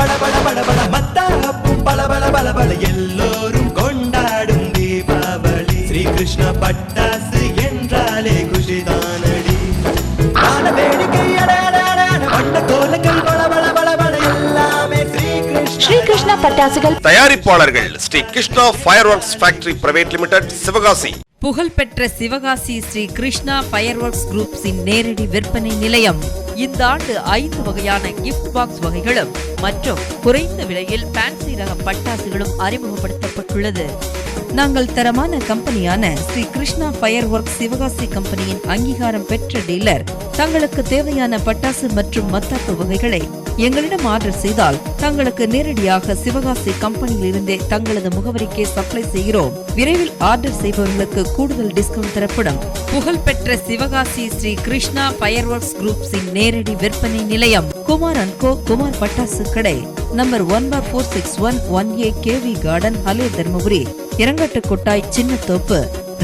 பட பட பட பட மத்தாப்பும் பல பல பல பல எல்லோரும் கொண்டாடும் தீபாவளி ஸ்ரீ கிருஷ்ண பட்டாசு பட்டாசுகள். தயாரிப்பாளர்கள் Sri Krishna fireworks factory private limited Sivakasi. புகழ்பெற்ற சிவகாசி ஸ்ரீ கிருஷ்ணா ஃபயர்வொர்க்ஸ் குரூப்ஸின் நேரடி விற்பனை நிலையம். இந்த ஆண்டு ஐந்து வகையான கிஃப்ட் பாக்ஸ் வகைகளும் மற்றும் குறைந்த விலையில் ஃபேன்சி ரக பட்டாசுகளும் அறிமுகப்படுத்தப்பட்டுள்ளது. நாங்கள் தரமான கம்பெனியான ஸ்ரீ கிருஷ்ணா ஃபயர் ஒர்க் சிவகாசி கம்பெனியின் அங்கீகாரம் பெற்ற டீலர் தங்களுக்கு தேவையான பட்டாசு மற்றும் மத்தாப்பு வகைகளை எங்களிடம் ஆர்டர் செய்தால் தங்களுக்கு நேரடியாக சிவகாசி கம்பெனியில் இருந்தே தங்களது முகவரிக்கே சப்ளை செய்கிறோம். விரைவில் ஆர்டர் செய்பவர்களுக்கு கூடுதல் டிஸ்கவுண்ட் தரப்படும். புகழ்பெற்ற சிவகாசி ஸ்ரீ கிருஷ்ணா ஃபயர் ஒர்க்ஸ் குரூப்ஸின் நேரடி விற்பனை நிலையம் குமார் அண்ட் கோ குமார் பட்டாசு கடை. Number one four four six one one A KV garden Hale Dharmapuri. இரங்கட்டு கொட்டாய் சின்னத்தோப்பு.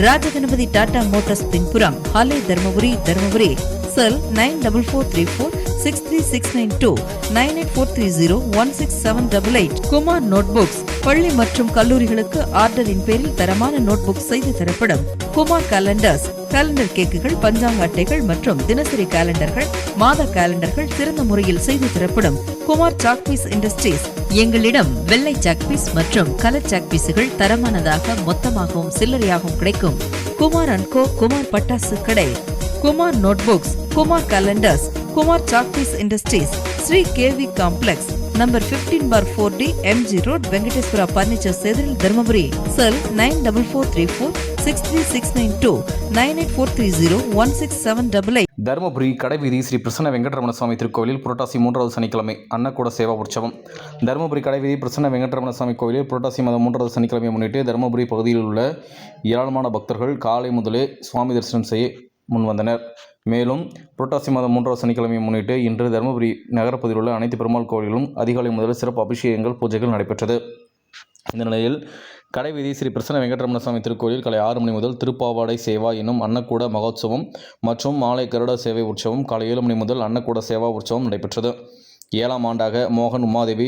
ராஜகணபதி டாடா மோட்டார்ஸ் பின்புறம் Hale Dharmapuri Dharmapuri. Cell nine double four three four six three six nine two nine eight four three zero one six seven double eight Kumar notebooks பள்ளி மற்றும் கல்லூரிகளுக்கு ஆர்டரின் பேரில் தரமான note book செய்து தரப்படும். குமார் கேலண்டர்ஸ் கேலண்டர் கேக்குகள் பஞ்சாங்க அட்டைகள் மற்றும் தினசரி கேலண்டர்கள் மாத கேலண்டர்கள் சிறந்த முறையில் செய்து தரப்படும். குமார் சாக்பீஸ் இண்டஸ்ட்ரீஸ் எங்களிடம் வெள்ளை சாக்பீஸ் மற்றும் கலர் சாக்பீஸுகள் தரமானதாக மொத்தமாகவும் சில்லறையாகவும் கிடைக்கும். குமார் அண்ட் கோ குமார் பட்டாசு கடை Kumar notebooks Kumar calendars Kumar chalk piece industries Sri KV complex number 15 four four T MG road Venkateswara furniture எதிரில் Dharmapuri cell nine double four three four six three six nine two nine eight four three zero one six seven double eight Dharmapuri கடைவீதி ஸ்ரீ பிரசன்ன வெங்கடரமண சுவாமி திருக்கோவிலில் புரட்டாசி மூன்றாவது சனிக்கிழமை அன்னக்கூட சேவா உற்சவம். தருமபுரி கடைவீதி பிரசன்ன வெங்கடரமண சுவாமி கோவிலில் புரட்டாசி மாதம் மூன்றாவது சனிக்கிழமையை முன்னிட்டு தருமபுரி பகுதியில் உள்ள ஏராளமான பக்தர்கள் காலை முதலே சுவாமி தரிசனம் செய்ய முன்வந்தனர். மேலும் புரட்டாசி மாதம் மூன்றாவது சனிக்கிழமையை முன்னிட்டு இன்று தருமபுரி நகரப்பகுதியில் உள்ள அனைத்து பெருமாள் கோவில்களும் அதிகாலை முதல் சிறப்பு அபிஷேகங்கள் பூஜைகள் நடைபெற்றது. இந்த நிலையில் கடைவீதி ஸ்ரீ பிரசன்ன வெங்கடரமண சுவாமி திருக்கோயில் காலை ஆறு மணி முதல் திருப்பாவாடை சேவா என்னும் அன்னக்கூட மகோத்சவம் மற்றும் மாலை கருட சேவை உற்சவம் காலை ஏழு மணி முதல் அன்னக்கூட சேவா உற்சவம் நடைபெற்றது. ஏழாம் ஆண்டாக மோகன் உமாதேவி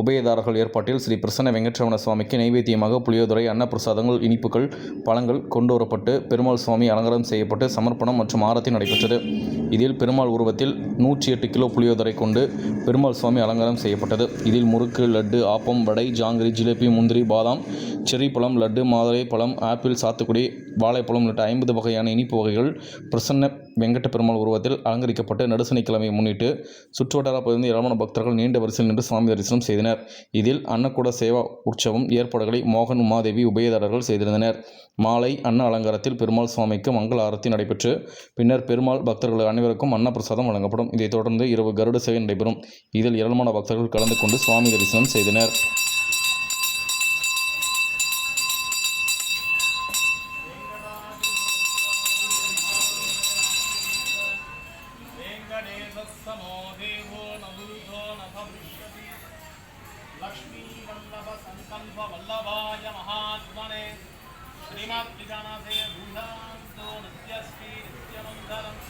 உபயதாரர்கள் ஏற்பாட்டில் ஸ்ரீ பிரசன்ன வெங்கட்ரமண சுவாமிக்கு நைவேத்தியமாக புளியோதுரை அன்னப்பிரசாதங்கள் இனிப்புகள் பழங்கள் கொண்டு வரப்பட்டு பெருமாள் சுவாமி அலங்காரம் செய்யப்பட்டு சமர்ப்பணம் மற்றும் ஆரத்தி நடைபெற்றது. இதில் பெருமாள் உருவத்தில் நூற்றி எட்டு கிலோ புளியோதரை கொண்டு பெருமாள் சுவாமி அலங்காரம் செய்யப்பட்டது. இதில் முறுக்கு லட்டு ஆப்பம் வடை ஜாங்கிரி ஜிலேபி முந்திரி பாதாம் செரி பழம் லட்டு மாதுளை பழம் ஆப்பிள் சாத்துக்குடி வாழைப்பழம் உள்ளிட்ட ஐம்பது வகையான இனிப்பு வகைகள் பிரசன்ன வெங்கட்ட பெருமாள் உருவத்தில் அலங்கரிக்கப்பட்டு நடுசனிக்கிழமையை முன்னிட்டு சுற்றுவட்டார பகுதியில் ஏராளமான பக்தர்கள் நீண்ட வரிசையில் நின்று சுவாமி தரிசனம் செய்தனர். இதில் அன்னக்கூட சேவா உற்சவம் ஏற்பாடுகளை மோகன் உமாதேவி உபயதாரர்கள் செய்திருந்தனர். மாலை அன்ன அலங்காரத்தில் பெருமாள் சுவாமிக்கு மங்கள ஆரத்தி நடைபெற்று பின்னர் பெருமாள் பக்தர்கள் அனைவருக்கும் அன்னப்பிரசாதம் வழங்கப்படும். இதைத் தொடர்ந்து இரவு கருட சேவை நடைபெறும். இதில் ஏராளமான பக்தர்கள் கலந்து கொண்டு சுவாமி தரிசனம் செய்தனர். लक्ष्मीवल्लभसङ्कल्पवल्लभाय महात्मने श्रीमद्विगणसे भूषान्तो नित्यश्री नित्यमङ्गलम्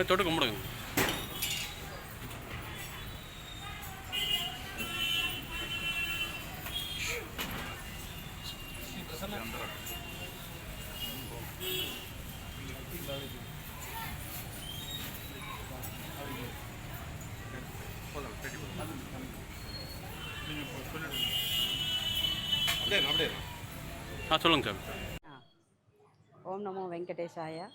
தொட்டு கும்பிடுங்க ஆ சொல்லுங்க சார். ஓம் நமோ வெங்கடேஷாயா.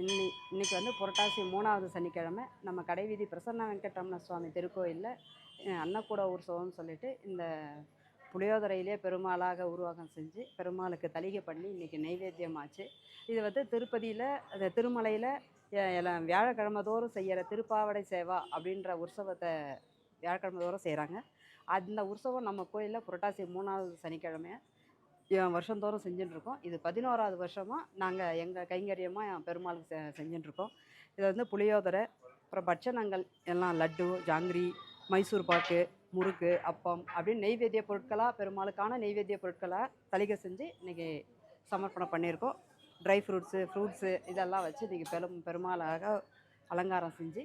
இன்னி இன்றைக்கி வந்து புரட்டாசி மூணாவது சனிக்கிழமை. நம்ம கடைவீதி பிரசன்ன வெங்கடரமண சுவாமி திருக்கோயிலில் அன்னக்கூட உற்சவம்னு சொல்லிட்டு இந்த புளியோதரையிலே பெருமாளாக உருவாக்கம் செஞ்சு பெருமாளுக்கு தலிகை பண்ணி இன்றைக்கி நைவேத்தியமாச்சு. இது வந்து திருப்பதியில் அந்த திருமலையில் எல்லாம் வியாழக்கிழமை தோறும் செய்கிற திருப்பாவடை சேவா அப்படின்ற உற்சவத்தை வியாழக்கிழமை தோறும் செய்கிறாங்க அந்த உற்சவம் நம்ம கோயிலில் புரட்டாசி மூணாவது சனிக்கிழமை வருஷந்தோறும் செஞ்சுட்டுருக்கோம். இது பதினோராவது வருஷமாக நாங்கள் எங்கள் கைங்கரியமாக பெருமாளுக்கு செ செஞ்சுட்டுருக்கோம். இது வந்து புளியோதரை அப்புறம் பட்சணங்கள் எல்லாம் லட்டு ஜாங்கிரி மைசூர் பாக்கு முறுக்கு அப்பம் அப்படின்னு நெய்வேத்திய பொருட்களாக பெருமாளுக்கான நெய்வேத்திய பொருட்களாக தலிகை செஞ்சு இன்றைக்கி சமர்ப்பணம் பண்ணியிருக்கோம். ட்ரை ஃப்ரூட்ஸு ஃப்ரூட்ஸு இதெல்லாம் வச்சு இன்றைக்கி பெரும் பெருமாளாக அலங்காரம் செஞ்சு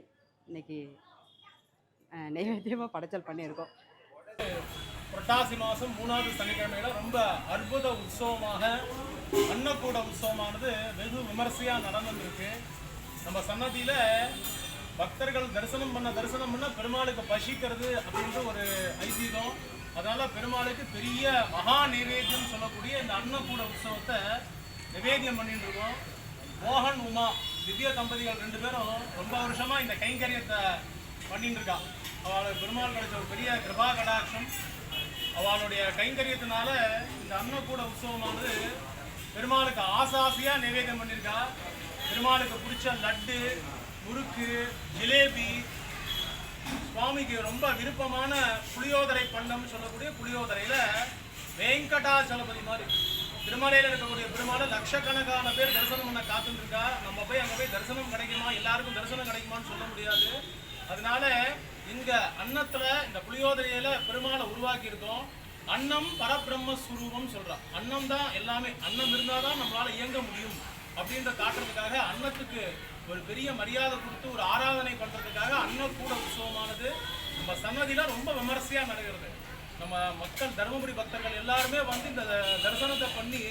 இன்றைக்கி நெய்வேத்தியமாக படைச்சல் பண்ணியிருக்கோம். புரட்டாசி மாதம் மூணாவது சனிக்கிழமையில ரொம்ப அற்புத உற்சவமாக அன்னக்கூட உற்சவமானது வெகு விமர்சையாக நடந்துருக்கு நம்ம சன்னதியில பக்தர்கள் தரிசனம் பண்ண தரிசனம் பண்ண பெருமாளுக்கு பசிக்கிறது அப்படின்ற ஒரு ஐதீகம். அதனால பெருமாளுக்கு பெரிய மகா நைவேத்தியம் சொல்லக்கூடிய இந்த அன்னக்கூட உற்சவத்தை நிவேத்தியம் பண்ணிட்டு இருக்கோம் மோகன் உமா திவ்ய தம்பதிகள் ரெண்டு பேரும் ரொம்ப வருஷமா இந்த கைங்கரியத்தை பண்ணிட்டு இருக்கான் அவளுக்கு பெருமாள் கிடைச்ச ஒரு பெரிய கிருபா கடாட்சம் அவளுடைய கைங்கரியத்தினால இந்த அன்னக்கூட உற்சவமானது பெருமாளுக்கு ஆசாசியாக நிவேதம் பண்ணியிருக்கா. பெருமாளுக்கு பிடிச்ச லட்டு முறுக்கு ஜிலேபி சுவாமிக்கு ரொம்ப விருப்பமான புளியோதரை பண்டம் சொல்லக்கூடிய புளியோதரையில் வெங்கடாச்சலபதி மாதிரி திருமலையில் இருக்கக்கூடிய பெருமாளை லட்சக்கணக்கான பேர் தரிசனம் பண்ண காத்துட்டு நம்ம போய் அங்கே போய் தரிசனம் கிடைக்குமா? எல்லாருக்கும் தரிசனம் கிடைக்குமான்னு சொல்ல முடியாது. அதனால இந்த அன்னத்துல இந்த புளியோதரையில பெருமாளை உருவாக்கி இருக்கோம் அன்னம் பரபிரம்ம சுரூபம் சொல்றா அன்னம் தான் எல்லாமே அன்னம் இருந்தாதான் நம்மளால இயங்க முடியும் அப்படின்ற காட்டுறதுக்காக அன்னத்துக்கு ஒரு பெரிய மரியாதை கொடுத்து ஒரு ஆராதனை பண்றதுக்காக அன்னக்கூட உற்சவமானது நம்ம சன்னதியில ரொம்ப விமர்சையா நடக்கிறது. நம்ம மக்கள் தருமபுரி பக்தர்கள் எல்லாருமே வந்து இந்த தரிசனத்தை பண்ணி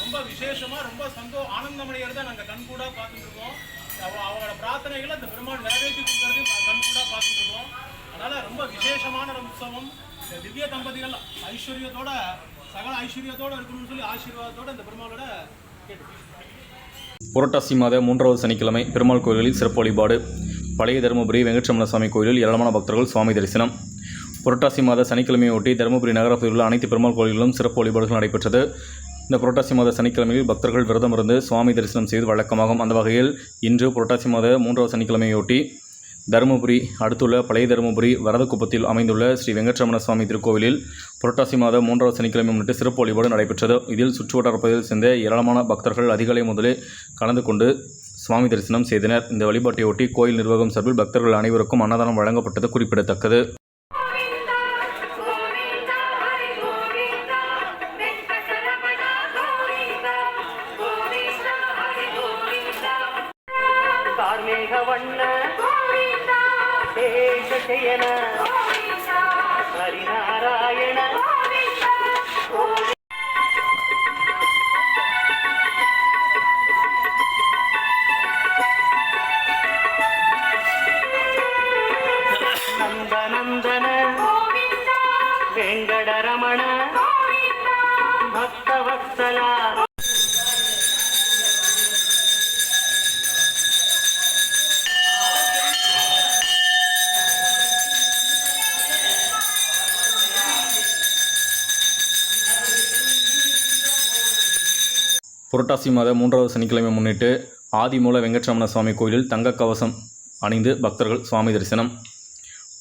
ரொம்ப விசேஷமா ரொம்ப சந்தோ ஆனந்தமடைகிறத நாங்கள் கண்கூடா பார்த்துட்டு இருக்கோம். அவங்களோட பிரார்த்தனைகளை அந்த பெருமாள் நிறைவேற்றி கொடுக்கறதையும் கண்கூடாக பார்த்துட்டு இருக்கோம். அதனால் ரொம்ப விசேஷமான ஒரு உற்சவம். இந்த திவ்ய தம்பதிகள் ஐஸ்வர்யத்தோட சகல ஐஸ்வர்யத்தோடு இருக்கணும்னு சொல்லி ஆசீர்வாதத்தோடு இந்த பெருமாளோட கேட்டு புரட்டாசி மாத மூன்றாவது சனிக்கிழமை பெருமாள் கோயில்களில் சிறப்பு வழிபாடு. பழைய தருமபுரி வெங்கட்ரமண சுவாமி கோயிலில் ஏராளமான பக்தர்கள் சுவாமி தரிசனம். புரட்டாசி மாத சனிக்கிழமையொட்டி தருமபுரி நகர உள்ள அனைத்து பெருமாள் கோயில்களிலும் சிறப்பு வழிபாடுகள் நடைபெற்றது. இந்த புரட்டாசி மாத சனிக்கிழமையில் பக்தர்கள் விரதம் இருந்து சுவாமி தரிசனம் செய்து வழக்கமாகும். அந்த வகையில் இன்று புரட்டாசி மாத மூன்றாவது சனிக்கிழமையொட்டி தருமபுரி அடுத்துள்ள பழைய தருமபுரி வரதக்குப்பத்தில் அமைந்துள்ள ஸ்ரீ வெங்கட்ரமண சுவாமி திருக்கோவிலில் புரட்டாசி மாத மூன்றாவது சனிக்கிழமை முன்னிட்டு சிறப்பு வழிபாடு நடைபெற்றது. இதில் சுற்றுவட்டார பகுதியில் சேர்ந்த ஏராளமான பக்தர்கள் அதிகாலை முதலே கலந்து கொண்டு சுவாமி தரிசனம் செய்தனர். இந்த வழிபாட்டையொட்டி கோயில் நிர்வாகம் சார்பில் பக்தர்கள் அனைவருக்கும் அன்னதானம் வழங்கப்பட்டது குறிப்பிடத்தக்கது. மேக வண்ண சேஷயன ஹரிநாராயண நந்தநந்தன வெங்கடரமண பக்தவத்சலா புரட்டாசி மாத மூன்றாவது சனிக்கிழமை முன்னிட்டு ஆதிமூல வெங்கட்ரமண சுவாமி கோயிலில் தங்க கவசம் அணிந்து பக்தர்கள் சுவாமி தரிசனம்.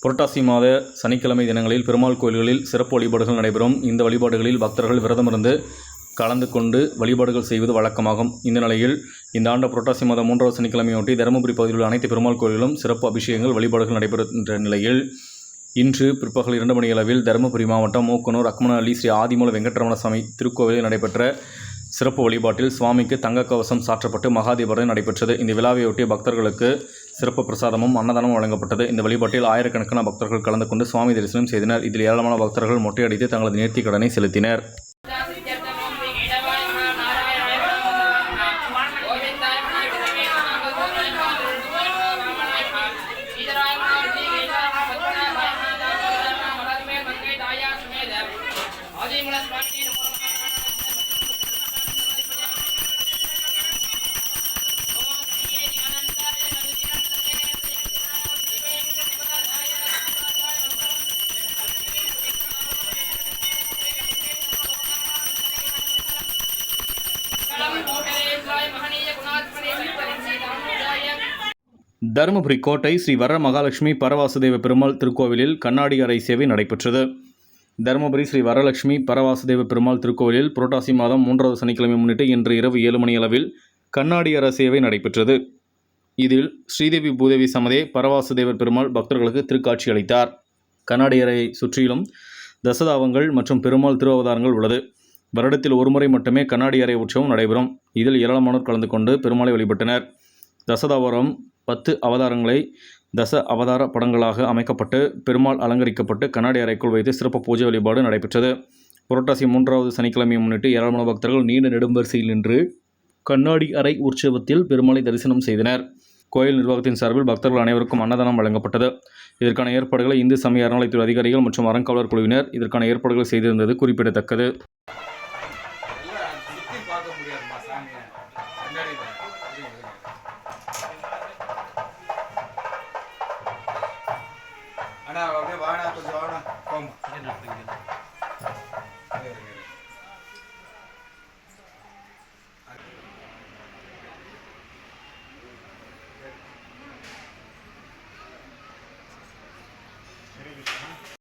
புரட்டாசி மாத சனிக்கிழமை தினங்களில் பெருமாள் கோயில்களில் சிறப்பு வழிபாடுகள் நடைபெறும். இந்த வழிபாடுகளில் பக்தர்கள் விரதமிருந்து கலந்து கொண்டு வழிபாடுகள் செய்வது வழக்கமாகும். இந்த நிலையில் இந்த ஆண்டு புரட்டாசி மாதம் மூன்றாவது சனிக்கிழமையொட்டி தருமபுரி பகுதியில் உள்ள அனைத்து பெருமாள் கோயில்களும் சிறப்பு அபிஷேகங்கள் வழிபாடுகள் நடைபெறுகின்ற நிலையில் இன்று பிற்பகல் இரண்டு மணி அளவில் தருமபுரி மாவட்டம் மூக்கனூர் அக்மனஹள்ளி ஸ்ரீ ஆதிமூல வெங்கட்ரமண சுவாமி திருக்கோவிலில் நடைபெற்ற சிறப்பு வழிபாட்டில் சுவாமிக்கு தங்க கவசம் சாற்றப்பட்டு மகாதீபரை நடைபெற்றது. இந்த விழாவையொட்டி பக்தர்களுக்கு சிறப்பு பிரசாதமும் அன்னதானமும் வழங்கப்பட்டது. இந்த வழிபாட்டில் ஆயிரக்கணக்கான பக்தர்கள் கலந்து கொண்டு சுவாமி தரிசனம் செய்தனர். இதில் ஏராளமான பக்தர்கள் மொட்டையடித்து தங்களது நேர்த்திக் கடனை செலுத்தினர். தருமபுரி கோட்டை ஸ்ரீ வர மகாலட்சுமி பரவாசுதேவ பெருமாள் திருக்கோவிலில் கண்ணாடி அறை சேவை நடைபெற்றது. தருமபுரி ஸ்ரீ வரலட்சுமி பரவாசுதேவ பெருமாள் திருக்கோவிலில் புரட்டாசி மாதம் மூன்றாவது சனிக்கிழமை முன்னிட்டு இன்று இரவு ஏழு மணி அளவில் கண்ணாடி அற சேவை நடைபெற்றது. இதில் ஸ்ரீதேவி பூதேவி சமதே பரவாசுதேவர் பெருமாள் பக்தர்களுக்கு திருக்காட்சி அளித்தார். கண்ணாடி அறையை சுற்றிலும் தசதாவங்கள் மற்றும் பெருமாள் திருவவதாரங்கள் உள்ளது. வருடத்தில் ஒருமுறை மட்டுமே கண்ணாடி அறை உற்சவம் நடைபெறும். இதில் ஏராளமானோர் கலந்து கொண்டு பெருமாளை வழிபட்டனர். தசதாவரம் பத்து அவதாரங்களை தச அவதார படங்களாக அமைக்கப்பட்டு பெருமாள் அலங்கரிக்கப்பட்டு கண்ணாடி அறைக்குள் வைத்து சிறப்பு பூஜை வழிபாடு நடைபெற்றது. புரட்டாசி மூன்றாவது சனிக்கிழமையை முன்னிட்டு ஏராளமான பக்தர்கள் நீண்ட நெடும்பரிசையில் நின்று கண்ணாடி அறை உற்சவத்தில் பெருமாளை தரிசனம் செய்தனர். கோயில் நிர்வாகத்தின் சார்பில் பக்தர்கள் அனைவருக்கும் அன்னதானம் வழங்கப்பட்டது. இதற்கான ஏற்பாடுகளை இந்து சமய அறநிலையத்துறை அதிகாரிகள் மற்றும் அறங்காவலர் குழுவினர் இதற்கான ஏற்பாடுகளை செய்திருந்தது குறிப்பிடத்தக்கது. para